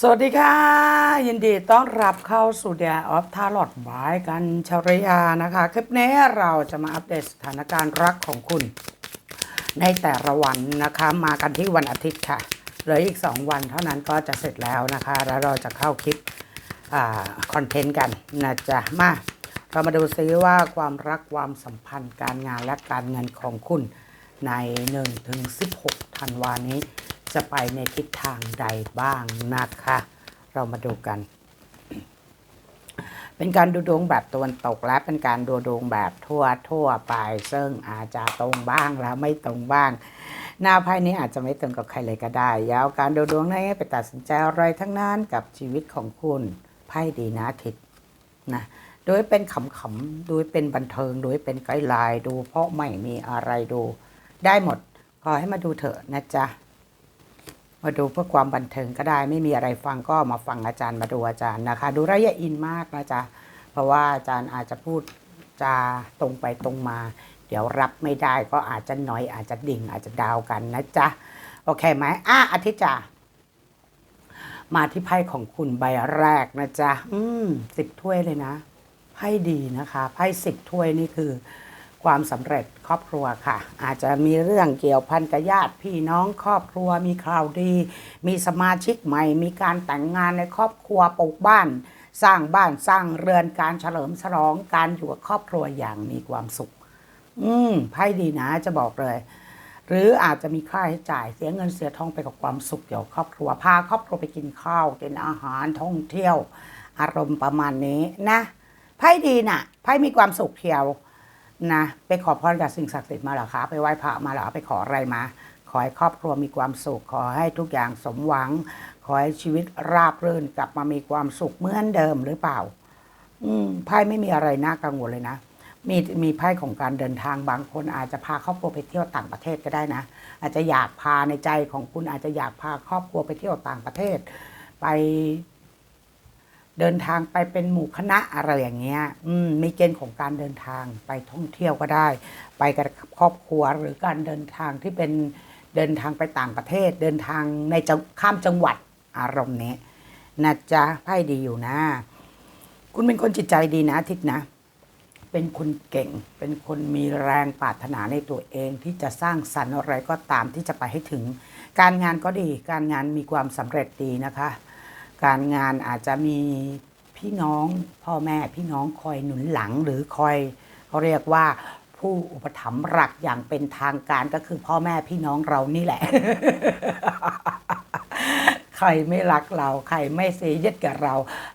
สวัสดีค่ะ ยินดีต้อนรับเข้าสู่ d ด y of Tarot บายกันชริยานะคะ คลิปนี้เราจะมาอัปเดตสถานการณ์รักของคุณ ในแต่ละวันนะคะ มากันที่วันอาทิตย์ค่ะเหลืออีก 2 วันเท่านั้นก็จะเสร็จแล้วนะคะ แล้วเราจะเข้าคลิปคอนเทนต์กันนะจ๊ะมาเรามาดูซิว่าความรักความสัมพันธ์การงานและการเงินของคุณใน1ถึง16ธันวานี้ จะไปในทิศทางใดบ้างนะคะ เรามาดูกัน เป็นการดูดวงแบบตะวันตกและเป็นการดูดวงแบบทั่วทั่วไป ซึ่งอาจจะตรงบ้างแล้วไม่ตรงบ้าง หน้าไพ่นี้อาจจะไม่ตรงกับใครเลยก็ได้ยาวการดูดวงนี้ไปตัดสินใจอะไรทั้งนั้นกับชีวิตของคุณไพ่ดีนะทิตย์นะโดยเป็นขำๆโดยเป็นบันเทิง โดยเป็นไกด์ไลน์ดู เพราะไม่มีอะไรดู ได้หมด ขอให้มาดูเถอะนะจ๊ะ มาดูเพื่อความบันเทิงก็ได้ไม่มีอะไรฟังก็มาฟังอาจารย์มาดูอาจารย์นะคะ ดูระยะอินมากนะจ๊ะเพราะว่าอาจารย์อาจจะพูดจาตรงไปตรงมา เดี๋ยวรับไม่ได้ก็อาจจะน้อยอาจจะดิ่งอาจจะดาวกันนะจ๊ะโอเคไหมอะอาทิตย์จ้ะมาที่ไพ่ของคุณใบแรกนะจ๊ะ อืมสิบถ้วยเลยนะไพ่ดีนะคะไพ่สิบถ้วยนี่คือ ความสำเร็จครอบครัวค่ะ อาจจะมีเรื่องเกี่ยวพันกับญาติพี่น้องครอบครัวมีข่าวดี มีสมาชิกใหม่ มีการแต่งงานในครอบครัวปลูกบ้าน สร้างบ้านสร้างเรือนการเฉลิมฉลองการอยู่กับครอบครัวอย่างมีความสุข อืมไพ่ดีนะจะบอกเลย หรืออาจจะมีค่าใช้จ่ายเสียเงินเสียทองไปกับความสุขเกี่ยวกับครอบครัวพาครอบครัวไปกินข้าวกินอาหารท่องเที่ยว อารมณ์ประมาณนี้นะไพ่ดีนะ่ะไพ่มีความสุขเที่ยว นะไปขอพรจากสิ่งศักดิ์สิทธิ์มาเหรอคะไปไหว้พระมาเหรอไปขออะไรมา ขอให้ครอบครัวมีความสุข ขอให้ทุกอย่างสมหวัง ขอให้ชีวิตราบรื่นกลับมามีความสุขเหมือนเดิมหรือเปล่า อืมไพ่ไม่มีอะไรน่ากังวลเลยนะมีมีไพ่ของการเดินทางบางคนอาจจะพาครอบครัวไปเที่ยวต่างประเทศก็ได้นะ อาจจะอยากพาในใจของคุณอาจจะอยากพาครอบครัวไปเที่ยวต่างประเทศ ไป เดินทางไปเป็นหมู่คณะอะไรอย่างเงี้ย อืมมีเกณฑ์ของการเดินทางไปท่องเที่ยวก็ได้ ไปกับครอบครัวหรือการเดินทางที่เป็นเดินทางไปต่างประเทศ เดินทางในจังข้ามจังหวัดอารมณ์นี้นะจ๊ะไพ่ดีอยู่นะ คุณเป็นคนจิตใจดีนะทิตย์นะ เป็นคนเก่ง เป็นคนมีแรงปรารถนาในตัวเองที่จะสร้างสรรค์อะไรก็ตามที่จะไปให้ถึง การงานก็ดี การงานมีความสำเร็จดีนะคะ การงานอาจจะมีพี่น้องพ่อแม่พี่น้องคอยหนุนหลังหรือคอยเขาเรียกว่าผู้อุปถัมภ์หลักอย่างเป็นทางการก็คือพ่อแม่พี่น้องเรานี่แหละ ใครไม่รักเราใครไม่เซเยสกับเรา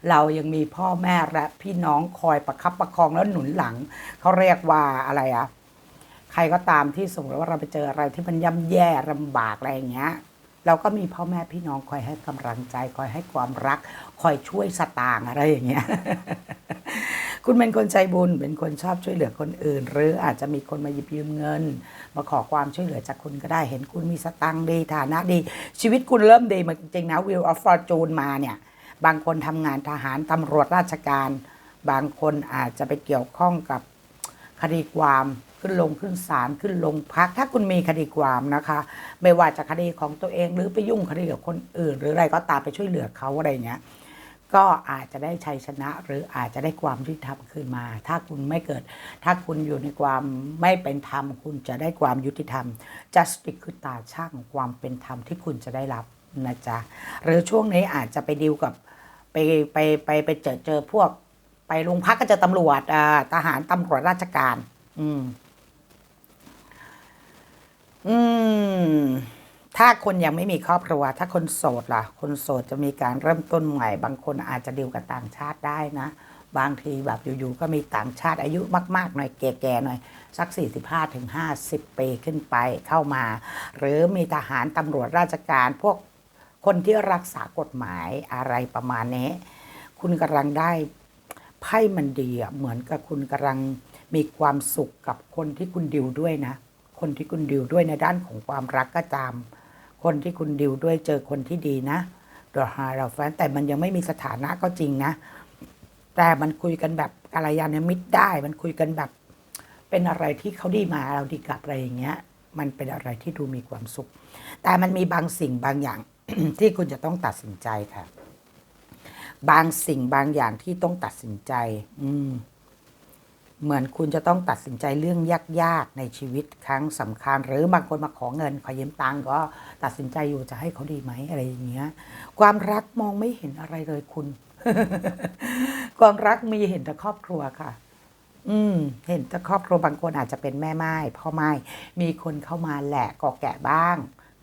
เรายังมีพ่อแม่และพี่น้องคอยประคับประคองแล้วหนุนหลัง เขาเรียกว่าอะไรอะใครก็ตามที่สมมติว่าเราไปเจออะไรที่มันย่ำแย่ลำบากอะไรอย่างเงี้ย เราก็มีพ่อแม่พี่น้องคอยให้กำลังใจ คอยให้ความรัก คอยช่วยสตางอะไรอย่างเงี้ยคุณเป็นคนใจบุญเป็นคนชอบช่วยเหลือคนอื่น หรืออาจจะมีคนมาหยิบยืมเงิน มาขอความช่วยเหลือจากคุณก็ได้เห็นคุณมีสตังค์ดีฐานะดี ชีวิตคุณเริ่มดีมาจริงๆนะวิวออฟฟอร์จูนมาเนี่ย บางคนทำงานทหารตำรวจราชการ บางคนอาจจะไปเกี่ยวข้องกับคดีความ ขึ้นลงขึ้นศาลขึ้นลงพัก ถ้าคุณมีคดีความนะคะ ไม่ว่าจะคดีของตัวเองหรือไปยุ่งคดีกับคนอื่น หรืออะไรก็ตามไปช่วยเหลือเขาอะไรเงี้ยก็อาจจะได้ชัยชนะ หรืออาจจะได้ความยุติธรรมขึ้นมา ถ้าคุณไม่เกิด ถ้าคุณอยู่ในความไม่เป็นธรรม คุณจะได้ความยุติธรรม justice คือตาช่างความเป็นธรรมที่คุณจะได้รับนะจ๊ะหรือช่วงนี้อาจจะไปดีลกับไปไปไปไปเจอเจอพวก ไปโรงพักก็เจอตำรวจอ่าทหารตำรวจราชการ อืม อืม ถ้าคนยังไม่มีครอบครัว ถ้าคนโสดล่ะ คนโสดจะมีการเริ่มต้นใหม่ บางคนอาจจะดีลกับต่างชาติได้นะ บางทีแบบอยู่ๆก็มีต่างชาติอายุมาก ๆ หน่อยแก่ๆหน่อย สัก 45ถึง50 ปีขึ้นไปเข้ามา หรือมีทหารตำรวจราชการพวกคนที่รักษากฎหมายอะไรประมาณนี้ คุณกำลังได้ไพ่มันดีอะเหมือนกับคุณกำลังมีความสุขกับคนที่คุณดิวด้วยนะ คนที่คุณดิวด้วยในด้านของความรักก็ตาม คนที่คุณดิวด้วยเจอคนที่ดีนะดอฮาเราแฟนแต่มันยังไม่มีสถานะก็จริงนะ แต่มันคุยกันแบบกัลยาณมิตรได้ มันคุยกันแบบ เป็นอะไรที่เขาดีมาเราดีกลับอะไรอย่างเงี้ย มันเป็นอะไรที่ดูมีความสุข แต่มันมีบางสิ่งบางอย่างที่คุณจะต้องตัดสินใจค่ะ บางสิ่งบางอย่างที่ต้องตัดสินใจ อืม เหมือนคุณจะต้องตัดสินใจเรื่องยากๆในชีวิตครั้งสำคัญ หรือบางคนมาขอเงินขอยืมตังก็ตัดสินใจอยู่จะให้เขาดีไหมอะไรอย่างเงี้ย ความรักมองไม่เห็นอะไรเลยคุณ ความรักมีเห็นแต่ครอบครัวค่ะ อืม เห็นแต่ครอบครัวบางคนอาจจะเป็นแม่ไม้พ่อไม้มีคนเข้ามาแหละกอแกะบ้าง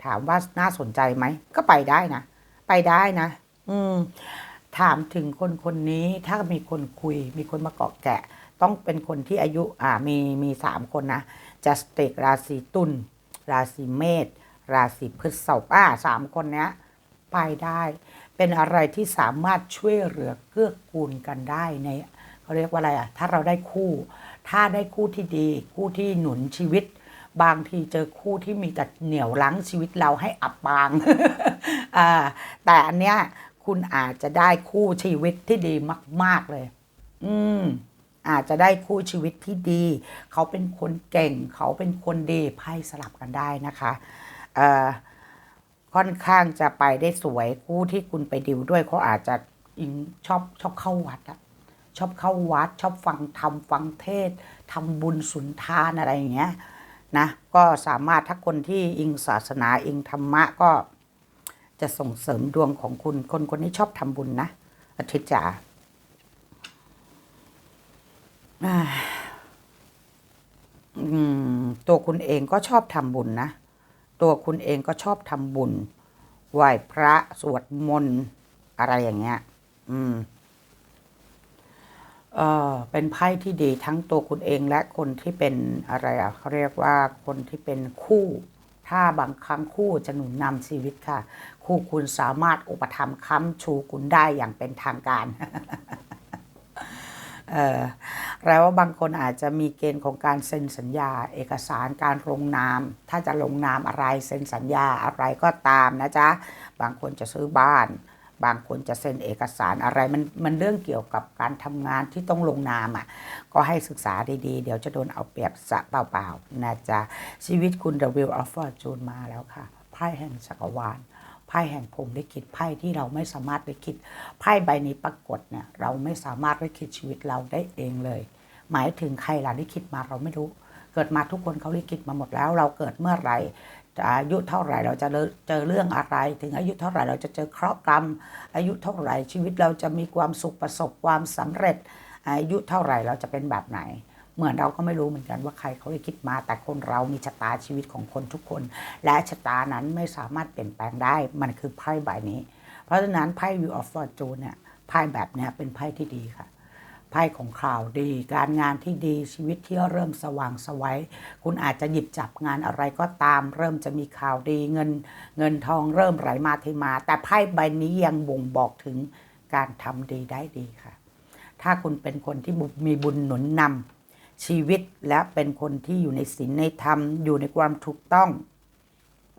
ถามว่าน่าสนใจไหมก็ไปได้นะไปได้นะ อืม ถามถึงคนคนนี้ถ้ามีคนคุย มีคนมาเกาะแกะ ต้องเป็นคนที่อายุอ่ามีมีสามคนนะจัสติกราศีตุลราศีเมษราศีพฤษภอ่าสามคนเนี้ยไปได้ เป็นอะไรที่สามารถช่วยเหลือเกื้อกูลกันได้ในเขาเรียกว่าอะไรอะถ้าเราได้คู่ ถ้าได้คู่ที่ดี คู่ที่หนุนชีวิต บางทีเจอคู่ที่มีแต่เหนี่ยวรั้งชีวิตเราให้อับปางอ่าแต่อันเนี้ยคุณอาจจะได้คู่ชีวิตที่ดีมาก ๆเลย อืม อาจจะได้คู่ชีวิตที่ดี เขาเป็นคนเก่ง เขาเป็นคนดีไพ่สลับกันได้นะคะค่อนข้างจะไปได้สวยคู่ที่คุณไปดิวด้วยเขาอาจจะอิงชอบชอบเข้าวัดอะชอบเข้าวัด ชอบฟังธรรมฟังเทศทำบุญสุนทานอะไรอย่างเงี้ยนะก็สามารถถ้าคนที่อิงศาสนาอิงธรรมะก็จะส่งเสริมดวงของคุณ คนคนนี้ชอบทำบุญนะอาทิตย์จ๋าอ่า ตัวคุณเองก็ชอบทำบุญนะ ตัวคุณเองก็ชอบทำบุญ ไหว้พระสวดมนต์อะไรอย่างเงี้ย อืม เออเป็นไพ่ที่ดีทั้งตัวคุณเองและคนที่เป็นอะไรอะเขาเรียกว่าคนที่เป็นคู่ ถ้าบางครั้งคู่จะหนุนนำชีวิตค่ะ คู่คุณสามารถอุปถัมภ์ค้ำชูคุณได้อย่างเป็นทางการ แล้วว่าบางคนอาจจะมีเกณฑ์ของการเซ็นสัญญา เอกสารการลงนาม ถ้าจะลงนามอะไรเซ็นสัญญาอะไรก็ตามนะจ๊ะ บางคนจะซื้อบ้าน บางคนจะเซ็นเอกสารอะไรมันมันเรื่องเกี่ยวกับการทำงานที่ต้องลงนามอะ ก็ให้ศึกษาดีๆ เดี๋ยวจะโดนเอาเปรียบสะเปล่าๆนะจ๊ะ ชีวิตคุณ The Wheel of Fortune มาแล้วค่ะไพ่แห่งจักรวาล ไพ่แห่งพรหมลิขิตไพ่ที่เราไม่สามารถลิขิตไพ่ใบนี้ปรากฏเนี่ยเราไม่สามารถลิขิตชีวิตเราได้เองเลย หมายถึงใครล่ะลิขิตมาเราไม่รู้ เกิดมาทุกคนเขาลิขิตมาหมดแล้ว เราเกิดเมื่อไหร่อายุเท่าไหร่เราจะเจอเรื่องอะไร ถึงอายุเท่าไหร่เราจะเจอเคราะห์กรรม อายุเท่าไหร่ชีวิตเราจะมีความสุขประสบความสำเร็จ อายุเท่าไหร่เราจะเป็นแบบไหน เหมือนเราก็ไม่รู้เหมือนกันว่าใครเขาได้คิดมา แต่คนเรามีชะตาชีวิตของคนทุกคน และชะตานั้นไม่สามารถเปลี่ยนแปลงได้มันคือไพ่ใบนี้ เพราะฉะนั้นไพ่ View of Fortune เนี่ยไพ่แบบนี้เป็นไพ่ที่ดีค่ะไพ่ของข่าวดี การงานที่ดีชีวิตที่เริ่มสว่างไสวัยคุณอาจจะหยิบจับงานอะไรก็ตาม เริ่มจะมีข่าวดีเงิน เงินทองเริ่มไหลมาเทมา แต่ไพ่ใบนี้ยังบ่งบอกถึงการทำดีได้ดีค่ะ ถ้าคุณเป็นคนที่มีบุญหนุนนำ ชีวิตและเป็นคนที่อยู่ในศีลในธรรมอยู่ในความถูกต้อง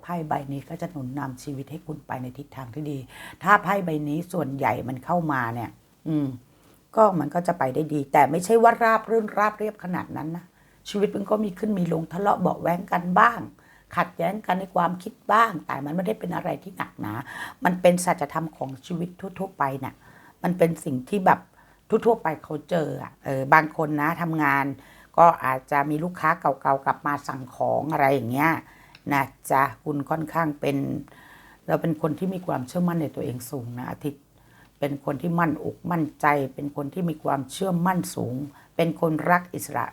ไพ่ใบนี้ก็จะหนุนนำชีวิตให้คุณไปในทิศทางที่ดี ถ้าไพ่ใบนี้ส่วนใหญ่มันเข้ามาเนี่ย อืม ก็มันก็จะไปได้ดี แต่ไม่ใช่ว่าราบรื่นราบเรียบขนาดนั้นนะชีวิตมันก็มีขึ้นมีลงทะเลาะเบาะแว้งกันบ้าง ขัดแย้งกันในความคิดบ้าง แต่มันไม่ได้เป็นอะไรที่หนักหนา มันเป็นสัจธรรมของชีวิตทั่ว ๆ ไปน่ะ มันเป็นสิ่งที่แบบ ทั่วๆไปเขาเจอเออบางคนนะทำงาน ก็อาจจะมีลูกค้าเก่าๆกลับมาสั่งของอะไรอย่างเงี้ยนะจ๊ะคุณค่อนข้างเป็น เราเป็นคนที่มีความเชื่อมั่นในตัวเองสูงนะอาทิตย์เป็นคนที่มั่นอกมั่นใจ เป็นคนที่มีความเชื่อมั่นสูง เป็นคนรักอิสระ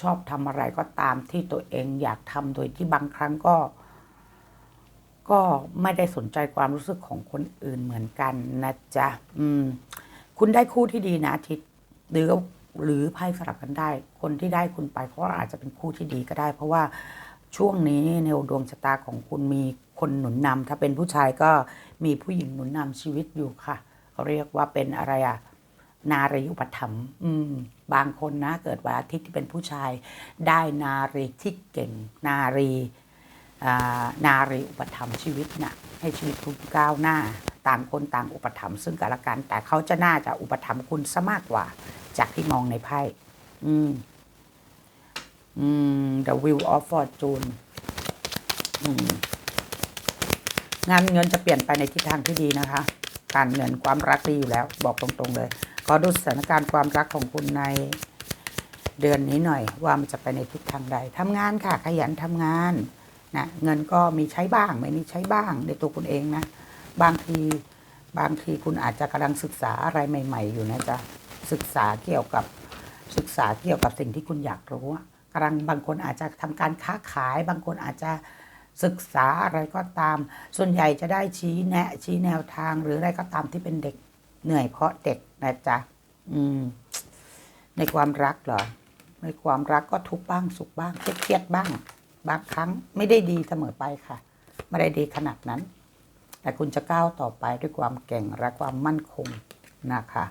ชอบทำอะไรก็ตามที่ตัวเองอยากทำโดยที่บางครั้งก็ ก็ไม่ได้สนใจความรู้สึกของคนอื่นเหมือนกันนะจ๊ะอืม คุณได้คู่ที่ดีนะอาทิตย์หรือหรือไพ่สลับกันได้ คนที่ได้คุณไปเขาอาจจะเป็นคู่ที่ดีก็ได้ เพราะว่าช่วงนี้ในดวงชะตาของคุณมีคนหนุนนำถ้าเป็นผู้ชายก็มีผู้หญิงหนุนนำชีวิตอยู่ค่ะเขาเรียกว่าเป็นอะไรอะนารีอุปถัมภ์อืมบางคนนะ เกิดวันอาทิตย์ที่เป็นผู้ชาย ได้นารีที่เก่ง นารีอ่านารีอุปถัมภ์ชีวิตน่ะให้ชีวิตคุณก้าวหน้า ต่างคนต่างอุปถัมภ์ซึ่งกันและกัน แต่เขาจะน่าจะอุปถัมภ์คุณซะมากกว่า จากที่มองในไพ่อืมอืม The Wheel of Fortune อืมงานเงินจะเปลี่ยนไปในทิศทางที่ดีนะคะ การเงินความรักดีอยู่แล้ว บอกตรงๆเลย ขอดูสถานการณ์ความรักของคุณในเดือนนี้หน่อย ว่ามันจะไปในทิศทางใดทำงานค่ะ ขยันทำงานนะเงินก็มีใช้บ้าง ไม่มีใช้บ้างในตัวคุณเองนะ บางทีบางทีคุณอาจจะกำลังศึกษาอะไรใหม่ ๆ อยู่นะจ๊ะศึกษาเกี่ยวกับศึกษาเกี่ยวกับสิ่งที่คุณอยากรู้อะกำลังบางคนอาจจะทำการค้าขาย บางคนอาจจะศึกษาอะไรก็ตาม ส่วนใหญ่จะได้ชี้แนะ ชี้แนวทางหรืออะไรก็ตามที่เป็นเด็กเหนื่อยเพราะเด็กนะจ๊ะอืม ในความรักเหรอในความรักก็ทุกบ้างสุขบ้างเครียดบ้าง บางครั้งไม่ได้ดีเสมอไปค่ะ ไม่ได้ดีขนาดนั้น แต่คุณจะก้าวต่อไปด้วยความเก่งและความมั่นคงนะคะ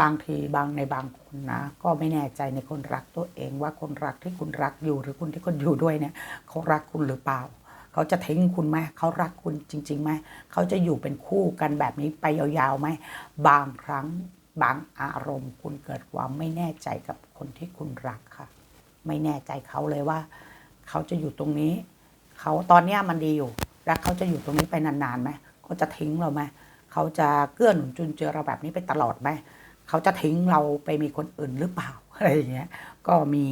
บางทีบางในบางคนนะ ก็ไม่แน่ใจในคนรักตัวเองว่าคนรักที่คุณรักอยู่หรือคนที่คุณอยู่ด้วยเนี่ยเขารักคุณหรือเปล่า เขาจะทิ้งคุณไหมเขารักคุณจริงๆไหมเขาจะอยู่เป็นคู่กันแบบนี้ไปยาวๆไหมบางครั้งบางอารมณ์คุณเกิดความไม่แน่ใจกับคนที่คุณรักค่ะ ไม่แน่ใจเขาเลยว่า เขาจะอยู่ตรงนี้ เขาตอนนี้มันดีอยู่ แล้วเขาจะอยู่ตรงนี้ไปนานๆไหมเขาจะทิ้งเราไหมเขาจะเกื้อหนุนจุนเจือเราแบบนี้ไปตลอดไหมเขาจะทิ้งเราไปมีคนอื่นหรือเปล่าอะไรอย่างเงี้ยก็มี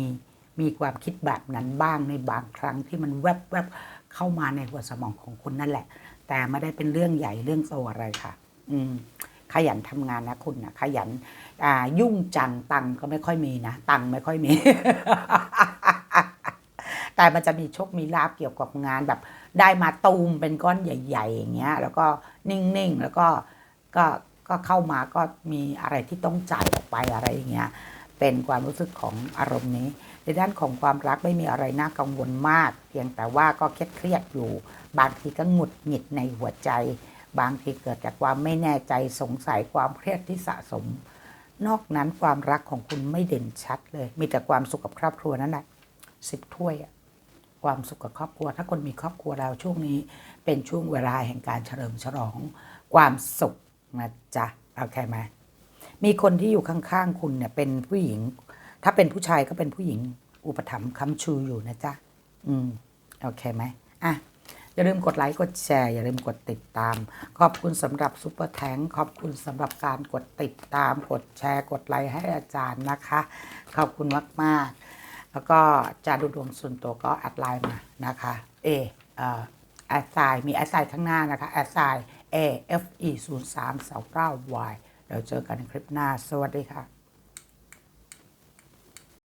มีความคิดแบบนั้นบ้างในบางครั้งที่มันแวบแวบๆเข้ามาในหัวสมองของคุณนั่นแหละ แต่ไม่ได้เป็นเรื่องใหญ่เรื่องโตอะไรค่ะ อืม ขยันทำงานนะคุณนะขยัน อ่า ยุ่งจังตังก็ไม่ค่อยมีนะตังไม่ค่อยมี แต่มันจะมีโชคมีลาบเกี่ยวกับงานแบบ ได้มาตูมเป็นก้อนใหญ่ๆอย่างเงี้ยแล้วก็นิ่งๆแล้วก็ก็ก็เข้ามาก็มีอะไรที่ต้องจ่ายออกไปอะไรอย่างเงี้ยเป็นความรู้สึกของอารมณ์นี้ ในด้านของความรักไม่มีอะไรน่ากังวลมาก เพียงแต่ว่าก็เครียดเครียดๆอยู่ บางทีก็หงุดหงิดในหัวใจ บางทีเกิดจากความไม่แน่ใจสงสัยความเครียดที่สะสม นอกนั้นความรักของคุณไม่เด่นชัดเลย มีแต่ความสุขกับครอบครัวนั่นแหละสิบถ้วยอะ ความสุขกับครอบครัว ถ้าคนมีครอบครัวแล้วช่วงนี้เป็นช่วงเวลาแห่งการเฉลิมฉลองความสุขนะจ๊ะโอเคไหมมีคนที่อยู่ข้างๆคุณเนี่ยเป็นผู้หญิง ถ้าเป็นผู้ชายก็เป็นผู้หญิงอุปถัมภ์ค้ำชูอยู่นะจ๊ะอืมโอเคไหมอะอย่าลืมกดไลค์กดแชร์อย่าลืมกดติดตาม ขอบคุณสำหรับซุปเปอร์แทงขอบคุณสำหรับการกดติดตาม กดแชร์ กดไลค์ให้อาจารย์นะคะ ขอบคุณมาก ๆ แล้วก็จะดูดวงส่วนตัวก็แอดไลน์มานะคะเอเอ่อแอดไซน์มีแอดไซน์ข้างหน้านะคะแอดไซน์ A F E 0 3 2 9 Y เดี๋ยวเจอกันในคลิปหน้า สวัสดีค่ะ